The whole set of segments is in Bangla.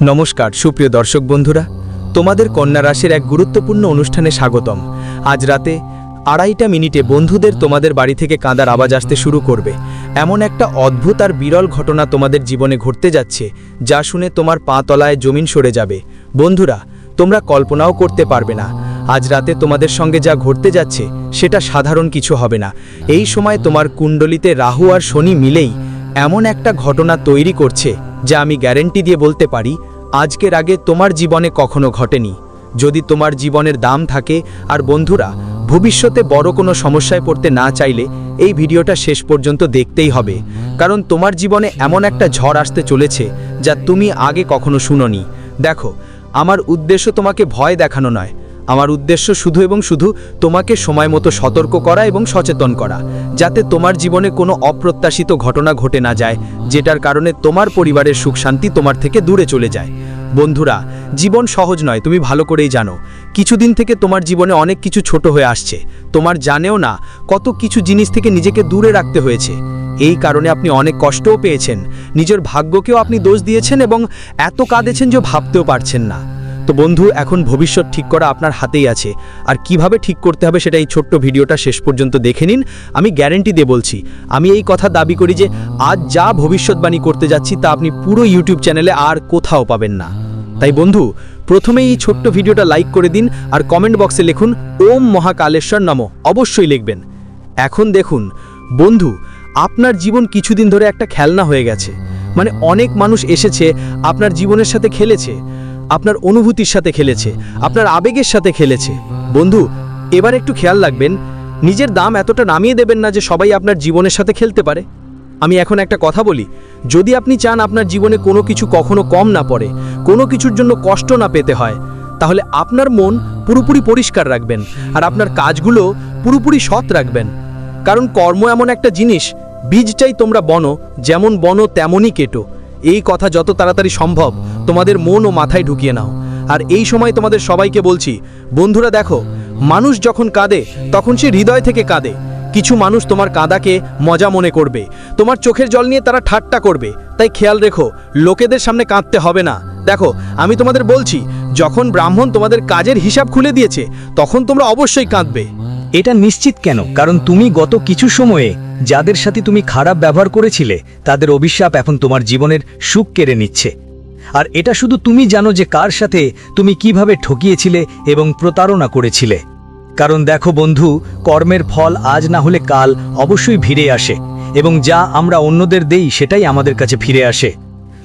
নমস্কার, সুপ্রিয় দর্শক বন্ধুরা। তোমাদের কন্যা রাশির এক গুরুত্বপূর্ণ অনুষ্ঠানে স্বাগতম। আজ রাতে আড়াইটা মিনিটে বন্ধুদের তোমাদের বাড়ি থেকে কাঁদার আওয়াজ আসতে শুরু করবে। এমন একটা অদ্ভুত আর বিরল ঘটনা তোমাদের জীবনে ঘটতে যাচ্ছে, যা শুনে তোমার পা তলায় জমিন সরে যাবে। বন্ধুরা, তোমরা কল্পনাও করতে পারবে না। আজ রাতে তোমাদের সঙ্গে যা ঘটতে যাচ্ছে, সেটা সাধারণ কিছু হবে না। এই সময় তোমার কুণ্ডলিতে রাহু আর শনি মিলেই এমন একটা ঘটনা তৈরি করছে যা আমি গ্যারেন্টি দিয়ে বলতে পারি, আজকের আগে তোমার জীবনে কখনো ঘটেনি। যদি তোমার জীবনের দাম থাকে, আর বন্ধুরা, ভবিষ্যতে বড় কোনো সমস্যায় পড়তে না চাইলে এই ভিডিওটা শেষ পর্যন্ত দেখতেই হবে। কারণ তোমার জীবনে এমন একটা ঝড় আসতে চলেছে, যা তুমি আগে কখনো শুনোনি। দেখো, আমার উদ্দেশ্য তোমাকে ভয় দেখানো নয় আমার উদ্দেশ্য শুধু এবং শুধু তোমাকে সময় মতো সতর্ক করা এবং সচেতন করা, যাতে তোমার জীবনে কোনো অপ্রত্যাশিত ঘটনা ঘটে না যায়, যেটার কারণে তোমার পরিবারের সুখ শান্তি তোমার থেকে দূরে চলে যায়। বন্ধুরা, জীবন সহজ নয়, তুমি ভালো করেই জানো। কিছুদিন থেকে তোমার জীবনে অনেক কিছু ছোট হয়ে আসছে। তোমার জানেও না কত কিছু জিনিস থেকে নিজেকে দূরে রাখতে হয়েছে। এই কারণে আপনি অনেক কষ্টও পেয়েছেন। নিজের ভাগ্যকেও আপনি দোষ দিয়েছেন এবং এত কাঁদেছেন যে ভাবতেও পারছেন না। তো বন্ধু, এখন ভবিষ্যৎ ঠিক করা আপনার হাতেই আছে। আর কীভাবে ঠিক করতে হবে সেটা এই ছোট্ট ভিডিওটা শেষ পর্যন্ত দেখে নিন। আমি গ্যারেন্টি দিয়ে বলছি, আমি এই কথা দাবি করি যে আজ যা ভবিষ্যৎবাণী করতে যাচ্ছি তা আপনি পুরো ইউটিউব চ্যানেলে আর কোথাও পাবেন না। তাই বন্ধু প্রথমে এই ছোট্ট ভিডিওটা লাইক করে দিন আর কমেন্ট বক্সে লিখুন, ওম মহাকালেশ্বর নম। অবশ্যই লিখবেন। এখন দেখুন, বন্ধু, আপনার জীবন কিছুদিন ধরে একটা খেলনা হয়ে গেছে। মানে অনেক মানুষ এসেছে, আপনার জীবনের সাথে খেলেছে। আপনার অনুভূতির সাথে খেলেছে, আপনার আবেগের সাথে খেলেছে। বন্ধু, এবার একটু খেয়াল রাখবেন, নিজের দাম এতটা নামিয়ে দেবেন না যে সবাই আপনার জীবনের সাথে খেলতে পারে। আমি এখন একটা কথা বলি, যদি আপনি চান আপনার জীবনে কোনো কিছু কখনো কম না পড়ে, কোনো কিছুর জন্য কষ্ট না পেতে হয়, তাহলে আপনার মন পুরোপুরি পরিষ্কার রাখবেন আর আপনার কাজগুলো পুরোপুরি সৎ রাখবেন। কারণ কর্ম এমন একটা জিনিস, বীজটাই তোমরা বনো, যেমন বনো তেমনই কেটো। এই কথা যত তাড়াতাড়ি সম্ভব তোমাদের মন ও মাথায় ঢুকিয়ে নাও। আর এই সময় তোমাদের সবাইকে বলছি, বন্ধুরা দেখো, মানুষ যখন কাঁদে, তখন সে হৃদয় থেকে কাঁদে। কিছু মানুষ তোমার কাঁদাকে মজা মনে করবে। তোমার চোখের জল নিয়ে তারা ঠাট্টা করবে। তাই খেয়াল রেখো, লোকেদের সামনে কাঁদতে হবে না। দেখো, আমি তোমাদের বলছি, যখন ব্রাহ্মণ তোমাদের কাজের হিসাব খুলে দিয়েছে, তখন তোমরা অবশ্যই কাঁদবে। এটা নিশ্চিত কেন? কারণ তুমি গত কিছু সময়ে যাদের সাথে তুমি খারাপ ব্যবহার করেছিলে, তাদের অভিশাপ এখন তোমার জীবনের সুখ কেড়ে নিচ্ছে। আর এটা শুধু তুমি জানো যে কার সাথে তুমি কীভাবে ঠকিয়েছিলে এবং প্রতারণা করেছিলে। কারণ দেখো বন্ধু, কর্মের ফল আজ না হলে কাল অবশ্যই ফিরে আসে এবং যা আমরা অন্যদের দেই সেটাই আমাদের কাছে ফিরে আসে।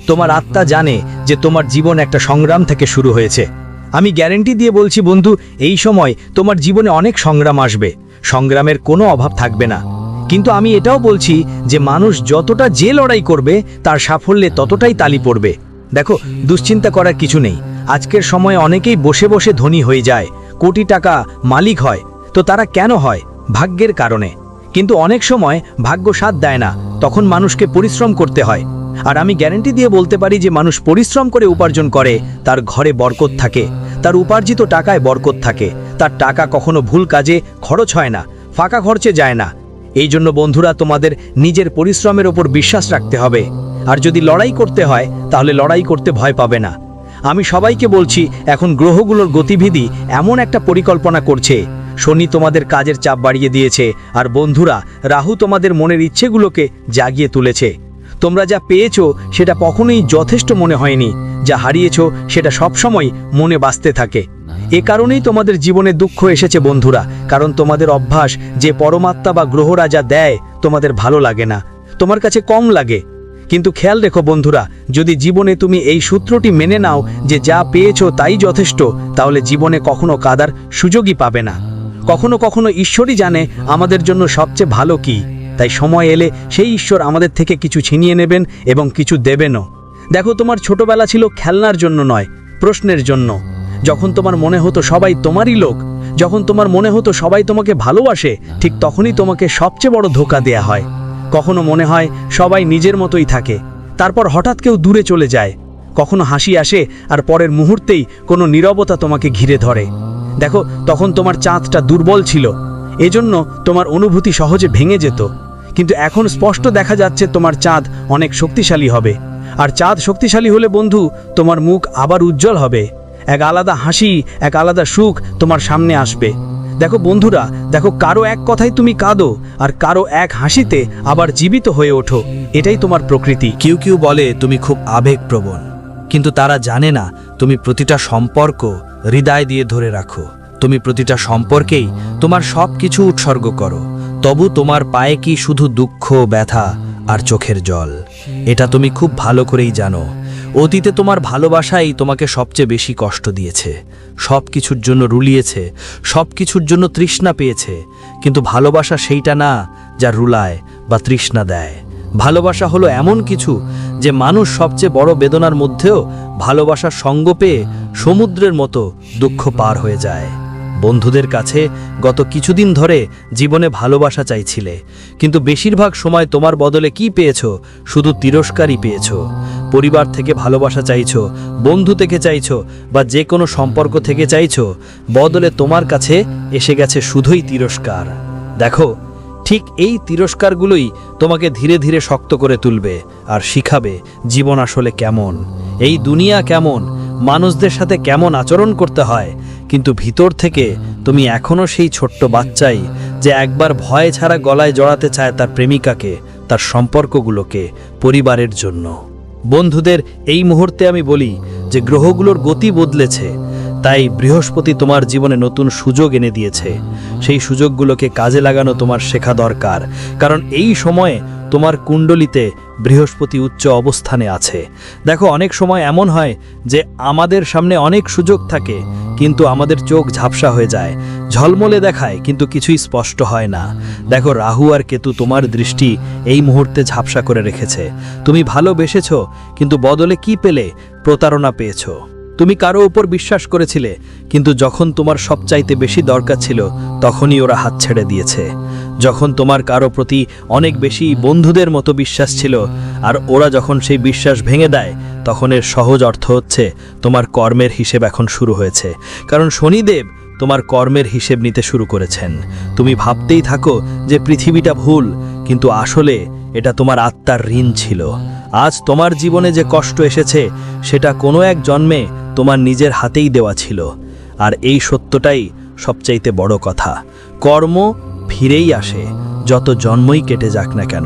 তোমার আত্মা জানে যে তোমার জীবন একটা সংগ্রাম থেকে শুরু হয়েছে। আমি গ্যারেন্টি দিয়ে বলছি বন্ধু, এই সময় তোমার জীবনে অনেক সংগ্রাম আসবে। সংগ্রামের কোনো অভাব থাকবে না। কিন্তু আমি এটাও বলছি যে মানুষ যতটা যে লড়াই করবে, তার সাফল্যে ততটাই তালি পড়বে। দেখো, দুশ্চিন্তা করার কিছু নেই। আজকের সময়ে অনেকেই বসে বসে ধনী হয়ে যায়, কোটি টাকা মালিক হয়, তো তারা কেন হয়? ভাগ্যের কারণে। কিন্তু অনেক সময় ভাগ্য সাথ দেয় না, তখন মানুষকে পরিশ্রম করতে হয়। আর আমি গ্যারেন্টি দিয়ে বলতে পারি যে মানুষ পরিশ্রম করে উপার্জন করে, তার ঘরে বরকত থাকে, তার উপার্জিত টাকায় বরকত থাকে, তার টাকা কখনো ভুল কাজে খরচ হয় না, ফাঁকা খরচে যায় না। এই জন্য বন্ধুরা, তোমাদের নিজের পরিশ্রমের ওপর বিশ্বাস রাখতে হবে। আর যদি লড়াই করতে হয়, তাহলে লড়াই করতে ভয় পাবে না। আমি সবাইকে বলছি, এখন গ্রহগুলোর গতিবিধি এমন একটা পরিকল্পনা করছে। শনি তোমাদের কাজের চাপ বাড়িয়ে দিয়েছে, আর বন্ধুরা, রাহু তোমাদের মনের ইচ্ছেগুলোকে জাগিয়ে তুলেছে। তোমরা যা পেয়েছ, সেটা কখনোই যথেষ্ট মনে হয়নি। যা হারিয়েছো, সেটা সবসময় মনে বাঁচতে থাকে। এ কারণেই তোমাদের জীবনে দুঃখ এসেছে বন্ধুরা, কারণ তোমাদের অভ্যাস, যে পরমাত্মা বা গ্রহরা যা দেয়, তোমাদের ভালো লাগে না। তোমার কাছে কম লাগে। কিন্তু খেয়াল রেখো বন্ধুরা, যদি জীবনে তুমি এই সূত্রটি মেনে নাও যে যা পেয়েছ তাই যথেষ্ট, তাহলে জীবনে কখনো কাদার সুযোগই পাবে না। কখনো কখনো ঈশ্বরই জানে আমাদের জন্য সবচেয়ে ভালো কি, তাই সময় এলে সেই ঈশ্বর আমাদের থেকে কিছু ছিনিয়ে নেবেন এবং কিছু দেবেনও। দেখো, তোমার ছোটবেলা ছিল খেলনার জন্য নয়, প্রশ্নের জন্য। যখন তোমার মনে হতো সবাই তোমারই লোক, যখন তোমার মনে হতো সবাই তোমাকে ভালোবাসে, ঠিক তখনই তোমাকে সবচেয়ে বড় ধোকা দেয়া হয়। কখনো মনে হয় সবাই নিজের মতোই থাকে। তারপর হঠাৎ কেউ দূরে চলে যায়। কখনো হাসি আসে আর পরের মুহূর্তেই কোনো নীরবতা তোমাকে ঘিরে ধরে। দেখো, তখন তোমার চাঁদটা দুর্বল ছিল। এজন্য তোমার অনুভূতি সহজে ভেঙে যেত। কিন্তু এখন স্পষ্ট দেখা যাচ্ছে তোমার চাঁদ অনেক শক্তিশালী হবে। আর চাঁদ শক্তিশালী হলে বন্ধু, তোমার মুখ আবার উজ্জ্বল হবে। এক আলাদা হাসি, এক আলাদা সুখ তোমার সামনে আসবে। দেখো বন্ধুরা, দেখো কারও এক কথায় তুমি কাঁদো আর কারও এক হাসিতে আবার জীবিত হয়ে ওঠো। এটাই তোমার প্রকৃতি। কেউ কেউ বলে, তুমি খুব আবেগপ্রবণ। কিন্তু তারা জানে না, তুমি প্রতিটা সম্পর্ক হৃদয় দিয়ে ধরে রাখো। তুমি প্রতিটা সম্পর্কেই তোমার সব কিছু উৎসর্গ করো। তবু তোমার পায়ে কি শুধু দুঃখ, ব্যথা আর চোখের জল? এটা তুমি খুব ভালো করেই জানো। অতীতে তোমার ভালোবাসাই তোমাকে সবচেয়ে বেশি কষ্ট দিয়েছে। সব কিছুর জন্য রুলিয়েছে সব কিছুর জন্য তৃষ্ণা পেয়েছে। কিন্তু ভালোবাসা সেইটা না যা রুলায় বা তৃষ্ণা দেয়। ভালোবাসা হলো এমন কিছু যে মানুষ সবচেয়ে বড় বেদনার মধ্যেও ভালোবাসার সঙ্গ পেয়ে সমুদ্রের মতো দুঃখ পার হয়ে যায়। বন্ধুদের কাছে গত কিছুদিন ধরে জীবনে ভালোবাসা চাইছিলে। কিন্তু বেশিরভাগ সময় তোমার বদলে কি পেয়েছ? শুধু তিরস্কারই পেয়েছ। পরিবার থেকে ভালোবাসা চাইছো, বন্ধু থেকে চাইছো, বা যে কোনো সম্পর্ক থেকে চাইছো, বদলে তোমার কাছে এসে গেছে শুধুই তিরস্কার। দেখো, ঠিক এই তিরস্কারগুলোই তোমাকে ধীরে ধীরে শক্ত করে তুলবে আর শিখাবে জীবন আসলে কেমন, এই দুনিয়া কেমন, মানুষদের সাথে কেমন আচরণ করতে হয় কিন্তু ভিতর থেকে তুমি এখনও সেই ছোট্ট বাচ্চাই যে একবার ভয় ছাড়া গলায় জড়াতে চায় তার প্রেমিকাকে, তার সম্পর্কগুলোকে, পরিবারের জন্য। বন্ধুদের, এই মুহূর্তে আমি বলি যে গ্রহগুলোর গতি বদলেছে। তাই বৃহস্পতি তোমার জীবনে নতুন সুযোগ এনে দিয়েছে। সেই সুযোগগুলোকে কাজে লাগানো তোমার শেখা দরকার। কারণ এই সময়ে তোমার কুণ্ডলিতে বৃহস্পতি উচ্চ অবস্থানে আছে। দেখো, অনেক সময় এমন হয় যে আমাদের সামনে অনেক সুযোগ থাকে, কিন্তু আমাদের চোখ ঝাপসা হয়ে যায়, ঝলমলে দেখায়, কিন্তু কিছুই স্পষ্ট হয় না। দেখো, রাহু আর কেতু তোমার দৃষ্টি এই মুহূর্তে ঝাপসা করে রেখেছে। তুমি ভালোবেসেছ, কিন্তু বদলে কি পেলে? প্রতারণা পেয়েছ। তুমি কারও উপর বিশ্বাস করেছিলে, কিন্তু যখন তোমার সবচাইতে বেশি দরকার ছিল, তখনই ওরা হাত ছেড়ে দিয়েছে। যখন তোমার কারও প্রতি অনেক বেশি বন্ধুদের মতো বিশ্বাস ছিল, আর ওরা যখন সেই বিশ্বাস ভেঙে দেয়, তখন এর সহজ অর্থ হচ্ছে, তোমার কর্মের হিসেব এখন শুরু হয়েছে। কারণ শনিদেব তোমার কর্মের হিসেব নিতে শুরু করেছেন। তুমি ভাবতেই থাকো যে পৃথিবীটা ভুল, কিন্তু আসলে এটা তোমার আত্মার ঋণ ছিল। আজ তোমার জীবনে যে কষ্ট এসেছে, সেটা কোনো এক জন্মে তোমার নিজের হাতেই দেওয়া ছিল। আর এই সত্যটাই সবচাইতে বড় কথা। কর্ম ফিরেই আসে, যত জন্মই কেটে যাক না কেন।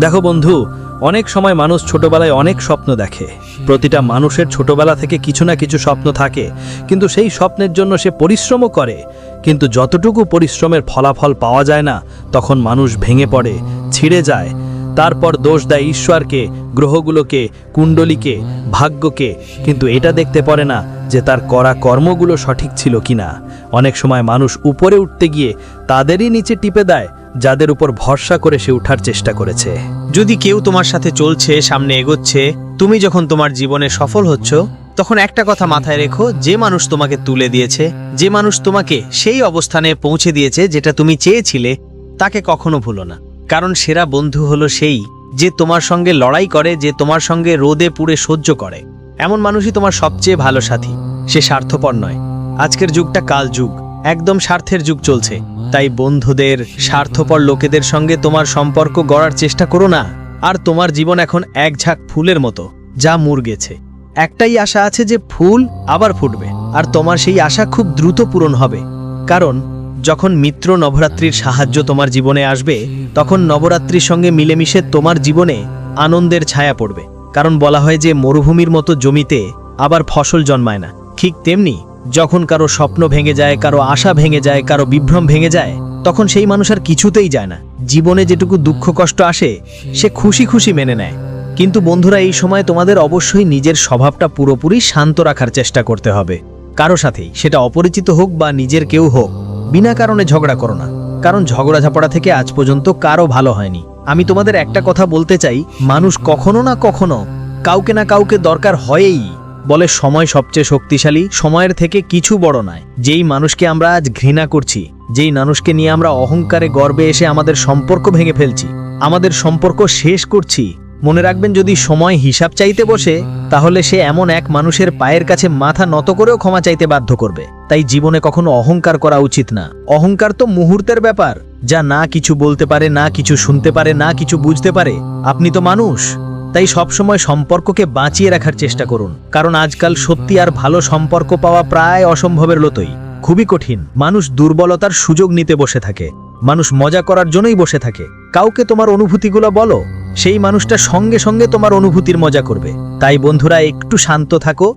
দেখো বন্ধু, অনেক সময় মানুষ ছোটবেলায় অনেক স্বপ্ন দেখে। প্রতিটা মানুষের ছোটবেলা থেকে কিছু না কিছু স্বপ্ন থাকে। কিন্তু সেই স্বপ্নের জন্য সে পরিশ্রমও করে। কিন্তু যতটুকু পরিশ্রমের ফলাফল পাওয়া যায় না, তখন মানুষ ভেঙে পড়ে, ছিঁড়ে যায়। তারপর দোষ দেয় ঈশ্বরকে, গ্রহগুলোকে, কুণ্ডলীকে, ভাগ্যকে। কিন্তু এটা দেখতে পারে না যে তার করা কর্মগুলো সঠিক ছিল কিনা। অনেক সময় মানুষ উপরে উঠতে গিয়ে তাদেরই নিচে টিপে দেয়, যাদের উপর ভরসা করে সে উঠার চেষ্টা করেছে। যদি কেউ তোমার সাথে চলছে, সামনে এগোচ্ছে, তুমি যখন তোমার জীবনে সফল হচ্ছ, তখন একটা কথা মাথায় রেখো, যে মানুষ তোমাকে তুলে দিয়েছে, যে মানুষ তোমাকে সেই অবস্থানে পৌঁছে দিয়েছে যেটা তুমি চেয়েছিলে, তাকে কখনো ভুলো না। কারণ সেরা বন্ধু হলো সেই যে তোমার সঙ্গে লড়াই করে, যে তোমার সঙ্গে রোদে পুড়ে সহ্য করে। এমন মানুষই তোমার সবচেয়ে ভালো সাথী। সে স্বার্থপর নয়। আজকের যুগটা কাল যুগ। একদম স্বার্থের যুগ চলছে। তাই বন্ধুদের, স্বার্থপর লোকেদের সঙ্গে তোমার সম্পর্ক গড়ার চেষ্টা করো না। আর তোমার জীবন এখন এক ঝাঁক ফুলের মতো, যা মুর গেছে একটাই আশা আছে যে ফুল আবার ফুটবে। আর তোমার সেই আশা খুব দ্রুত পূরণ হবে। কারণ যখন মিত্র নবরাত্রির সাহায্য তোমার জীবনে আসবে, তখন নবরাত্রির সঙ্গে মিলেমিশে তোমার জীবনে আনন্দের ছায়া পড়বে। কারণ বলা হয় যে, মরুভূমির মতো জমিতে আবার ফসল জন্মায় না। ঠিক তেমনি, যখন কারও স্বপ্ন ভেঙে যায়, কারও আশা ভেঙে যায়, কারও বিভ্রম ভেঙে যায়, তখন সেই মানুষ আর কিছুতেই যায় না। জীবনে যেটুকু দুঃখ কষ্ট আসে, সে খুশি খুশি মেনে নেয়। কিন্তু বন্ধুরা, এই সময় তোমাদের অবশ্যই নিজের স্বভাবটা পুরোপুরি শান্ত রাখার চেষ্টা করতে হবে। কারও সাথেই, সেটা অপরিচিত হোক বা নিজের কেউ হোক। বিনা কারণে ঝগড়া করো না। কারণ ঝগড়া ঝাপড়া থেকে আজ পর্যন্ত কারও ভালো হয়নি। আমি তোমাদের একটা কথা বলতে চাই, মানুষ কখনো না কখনো কাউকে না কাউকে দরকার হয়েই বলে সময় সবচেয়ে শক্তিশালী, সময়ের থেকে কিছু বড় নয়। যেই মানুষকে আমরা আজ ঘৃণা করছি, যেই মানুষকে নিয়ে আমরা অহংকারে গর্বে এসে আমাদের সম্পর্ক ভেঙে ফেলছি, আমাদের সম্পর্ক শেষ করছি মনে রাখবেন, যদি সময় হিসাব চাইতে বসে, তাহলে সে এমন এক মানুষের পায়ের কাছে মাথা নত করেও ক্ষমা চাইতে বাধ্য করবে। তাই জীবনে কখনো অহংকার করা উচিত না। অহংকার তো মুহূর্তের ব্যাপার, যা না কিছু বলতে পারে, না কিছু শুনতে পারে, না কিছু বুঝতে পারে। আপনি তো মানুষ, তাই সবসময় সম্পর্ককে বাঁচিয়ে রাখার চেষ্টা করুন। কারণ আজকাল সত্যি আর ভালো সম্পর্ক পাওয়া প্রায় অসম্ভবের লতই খুবই কঠিন। মানুষ দুর্বলতার সুযোগ নিতে বসে থাকে। মানুষ মজা করার জন্যই বসে থাকে। কাউকে তোমার অনুভূতিগুলো বলো। সেই মানুষটা সঙ্গে সঙ্গে তোমার অনুভূতির মজা করবে। তাই বন্ধুরা, একটু শান্ত থাকো।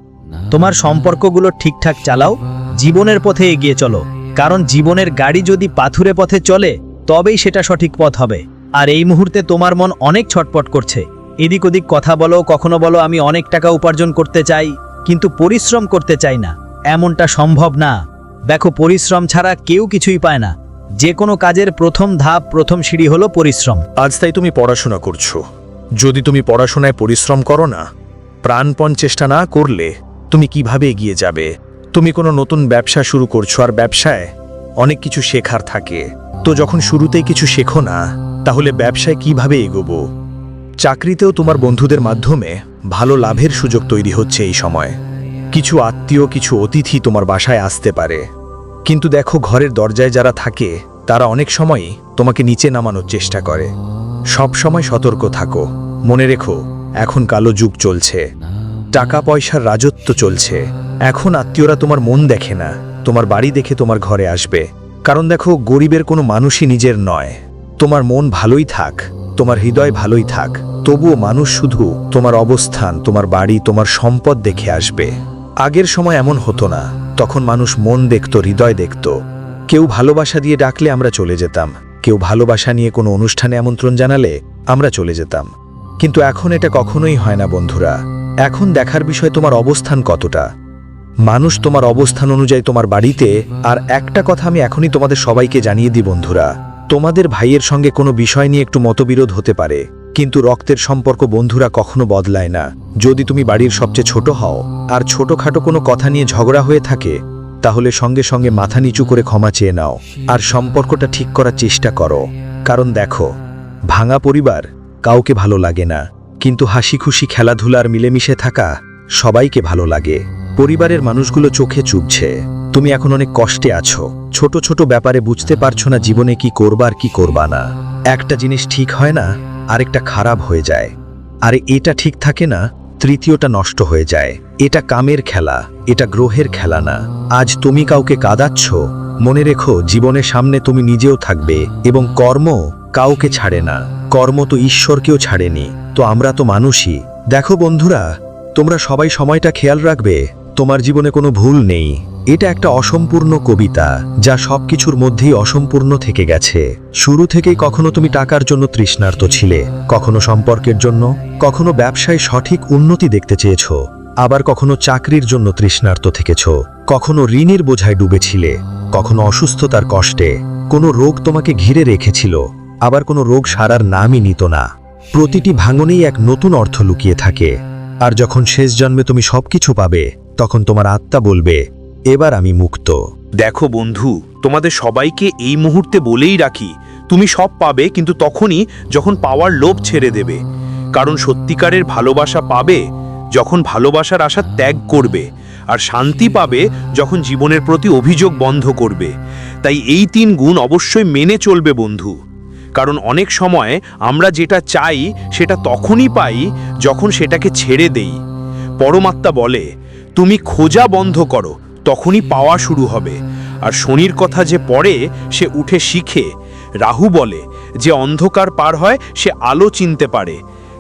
তোমার সম্পর্কগুলো ঠিকঠাক চালাও। জীবনের পথে এগিয়ে চলো। কারণ জীবনের গাড়ি যদি পাথুরে পথে চলে, তবেই সেটা সঠিক পথ হবে। আর এই মুহূর্তে তোমার মন অনেক ছটপট করছে। এদিক ওদিক কথা বলো, কখনো বলো, আমি অনেক টাকা উপার্জন করতে চাই, কিন্তু পরিশ্রম করতে চাই না। এমনটা সম্ভব না। দেখো, পরিশ্রম ছাড়া কেউ কিছুই পায় না। যে কোনো কাজের প্রথম ধাপ, প্রথম সিঁড়ি হলো পরিশ্রম। আজ তাই তুমি পড়াশোনা করছ। যদি তুমি পড়াশোনায় পরিশ্রম করো না, প্রাণপণ চেষ্টা না করলে তুমি কীভাবে এগিয়ে যাবে? তুমি কোনো নতুন ব্যবসা শুরু করছ আর ব্যবসায় অনেক কিছু শেখার থাকে। তো যখন শুরুতেই কিছু শেখো না, তাহলে ব্যবসায় কীভাবে এগোবো? চাকরিতেও তোমার বন্ধুদের মাধ্যমে ভালো লাভের সুযোগ তৈরি হচ্ছে এই সময়। কিছু আত্মীয়, কিছু অতিথি তোমার বাসায় আসতে পারে। কিন্তু দেখো ঘরের দরজায় যারা থাকে, তারা অনেক সময়ই তোমাকে নিচে নামানোর চেষ্টা করে। সব সময় সতর্ক থাকো। মনে রেখো, এখন কালো যুগ চলছে। টাকা পয়সার রাজত্ব চলছে। এখন আত্মীয়রা তোমার মন দেখে না। তোমার বাড়ি দেখে তোমার ঘরে আসবে। কারণ দেখো, গরিবের কোনো মানুষই নিজের নয়। তোমার মন ভালোই থাক, তোমার হৃদয় ভালোই থাক। তবুও মানুষ শুধু তোমার অবস্থান, তোমার বাড়ি, তোমার সম্পদ দেখে আসবে। আগের সময় এমন হতো না, তখন মানুষ মন দেখত, হৃদয় দেখত। কেউ ভালোবাসা দিয়ে ডাকলে আমরা চলে যেতাম। কেউ ভালোবাসা নিয়ে কোনো অনুষ্ঠানে আমন্ত্রণ জানালে আমরা চলে যেতাম। কিন্তু এখন এটা কখনোই হয় না, বন্ধুরা। এখন দেখার বিষয় তোমার অবস্থান কতটা? মানুষ তোমার অবস্থান অনুযায়ী তোমার বাড়িতে, আর একটা কথা আমি এখনই তোমাদের সবাইকে জানিয়ে দিই, বন্ধুরা। তোমাদের ভাইয়ের সঙ্গে কোনো বিষয় নিয়ে একটু মতবিরোধ হতে পারে। কিন্তু রক্তের সম্পর্ক বন্ধুরা কখনো বদলায় না। যদি তুমি বাড়ির সবচেয়ে ছোট হও, আর ছোটখাটো কোনো কথা নিয়ে ঝগড়া হয়ে থাকে, তাহলে সঙ্গে সঙ্গে মাথা নিচু করে ক্ষমা চেয়ে নাও। আর সম্পর্কটা ঠিক করার চেষ্টা করো। কারণ দেখো, ভাঙা পরিবার কাউকে ভালো লাগে না। কিন্তু হাসি খুশি খেলাধুলার মিলেমিশে থাকা সবাইকে ভালো লাগে। পরিবারের মানুষগুলো চোখে চুপছে। তুমি এখন অনেক কষ্টে আছো। ছোট ছোট ব্যাপারে বুঝতে পারছ না জীবনে কি করবার কি করবা না। একটা জিনিস ঠিক হয় না? আরেকটা খারাপ হয়ে যায়। আরে এটা ঠিক থাকে না, তৃতীয়টা নষ্ট হয়ে যায়। এটা কামের খেলা, এটা গ্রহের খেলা না। আজ তুমি কাউকে কাঁদাচ্ছ, মনে রেখো জীবনের সামনে তুমি নিজেও থাকবে এবং কর্ম কাউকে ছাড়ে না। কর্ম তো ঈশ্বরকেও ছাড়েনি, তো আমরা তো মানুষই। দেখো বন্ধুরা, তোমরা সবাই সময়টা খেয়াল রাখবে, তোমার জীবনে কোনো ভুল নেই। এটা একটা অসম্পূর্ণ কবিতা, যা সবকিছুর মধ্যেই অসম্পূর্ণ থেকে গেছে। শুরু থেকেই কখনো তুমি টাকার জন্য তৃষ্ণার্ত ছিলে, কখনো সম্পর্কের জন্য, কখনো ব্যবসায় সঠিক উন্নতি দেখতে চেয়েছ, আবার কখনো চাকরির জন্য তৃষ্ণার্ত থেকেছ, কখনো ঋণের বোঝায় ডুবেছিলে, কখনো অসুস্থতার কষ্টে, কোনো রোগ তোমাকে ঘিরে রেখেছিল, আবার কোনো রোগ সারার নামই নিত না। প্রতিটি ভাঙনেই এক নতুন অর্থ লুকিয়ে থাকে, আর যখন শেষ জন্মে তুমি সবকিছু পাবে, তখন তোমার আত্মা বলবে এবার আমি মুক্ত। দেখো বন্ধু, তোমাদের সবাইকে এই মুহূর্তে বলেই রাখি, তুমি সব পাবে কিন্তু তখনই যখন পাওয়ার লোভ ছেড়ে দেবে। কারণ সত্যিকারের ভালোবাসা পাবে যখন ভালোবাসার আশা ত্যাগ করবে, আর শান্তি পাবে যখন জীবনের প্রতি অভিযোগ বন্ধ করবে। তাই এই তিন গুণ অবশ্যই মেনে চলবে বন্ধু। কারণ অনেক সময় আমরা যেটা চাই, সেটা তখনই পাই যখন সেটাকে ছেড়ে দেই। পরমাত্মা বলে, তুমি খোঁজা বন্ধ করো তখনই পাওয়া শুরু হবে। আর শনির কথা যে পড়ে, সে উঠে শিখে। রাহু বলে, যে অন্ধকার পার হয়, সে আলো চিনতে পারে।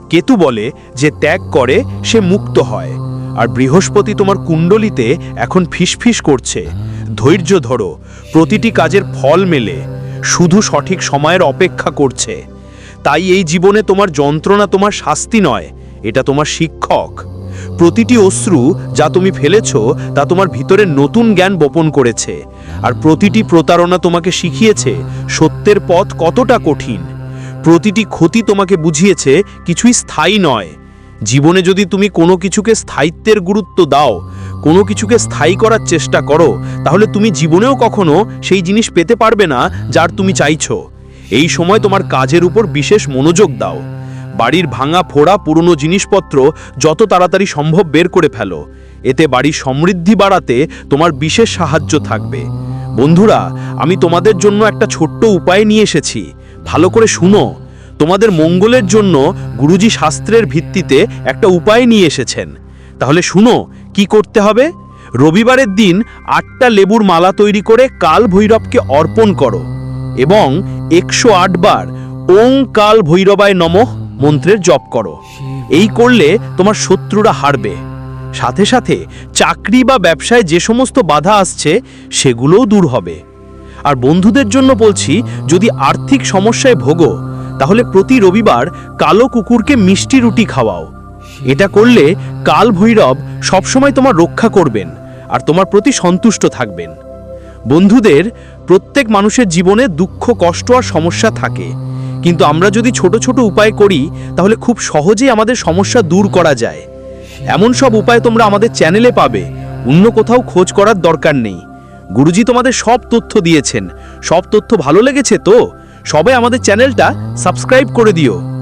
কেতু বলে, যে ত্যাগ করে, সে মুক্ত হয়। আর বৃহস্পতি তোমার কুণ্ডলিতে এখন ফিসফিস করছে। ধৈর্য ধরো, প্রতিটি কাজের ফল মেলে, শুধু সঠিক সময়ের অপেক্ষা করছে। তাই এই জীবনে তোমার যন্ত্রণা তোমার শাস্তি নয়, এটা তোমার শিক্ষক। প্রতিটি অশ্রু যা তুমি ফেলেছ, তা তোমার ভিতরে নতুন জ্ঞান বপন করেছে। আর প্রতিটি প্রতারণা তোমাকে শিখিয়েছে, সত্যের পথ কতটা কঠিন। প্রতিটি ক্ষতি তোমাকে বুঝিয়েছে, কিছুই স্থায়ী নয়। জীবনে যদি তুমি কোনো কিছুকে স্থায়িত্বের গুরুত্ব দাও, কোনো কিছুকে স্থায়ী করার চেষ্টা করো, তাহলে তুমি জীবনেও কখনো সেই জিনিস পেতে পারবে না, যার তুমি চাইছো। এই সময় তোমার কাজের উপর বিশেষ মনোযোগ দাও। বাড়ির ভাঙা ফোড়া পুরনো জিনিসপত্র যত তাড়াতাড়ি সম্ভব বের করে ফেলো। এতে বাড়ির সমৃদ্ধি বাড়াতে তোমার বিশেষ সাহায্য থাকবে। বন্ধুরা, আমি তোমাদের জন্য একটা ছোট্ট উপায় নিয়ে এসেছি। ভালো করে শুনো। তোমাদের মঙ্গলের জন্য গুরুজি শাস্ত্রের ভিত্তিতে একটা উপায় নিয়ে এসেছেন। তাহলে শুনো, কি করতে হবে? রবিবারের দিন আটটা লেবুর মালা তৈরি করে কাল ভৈরবকে অর্পণ করো এবং একশো আট বার ওং কাল ভৈরবায় নমঃ মন্ত্রের জপ করো। এই করলে তোমার শত্রুরা হারবে। সাথে সাথে চাকরি বা ব্যবসায় যে সমস্ত বাধা আসছে, সেগুলোও দূর হবে। আর বন্ধুদের জন্য বলছি, যদি আর্থিক সমস্যায় ভোগো, তাহলে প্রতি রবিবার কালো কুকুরকে মিষ্টি রুটি খাওয়াও। এটা করলে কাল ভৈরব সবসময় তোমার রক্ষা করবেন আর তোমার প্রতি সন্তুষ্ট থাকবেন। বন্ধুদের প্রত্যেক মানুষের জীবনে দুঃখ, কষ্ট আর সমস্যা থাকে। কিন্তু আমরা যদি ছোট ছোট উপায় করি, তাহলে খুব সহজেই আমাদের সমস্যা দূর করা যায়। এমন সব উপায় তোমরা আমাদের চ্যানেলে পাবে। অন্য কোথাও খোঁজ করার দরকার নেই। গুরুজি তোমাদের সব তথ্য দিয়েছেন। সব তথ্য ভালো লেগেছে তো? সবাই আমাদের চ্যানেলটা সাবস্ক্রাইব করে দিও।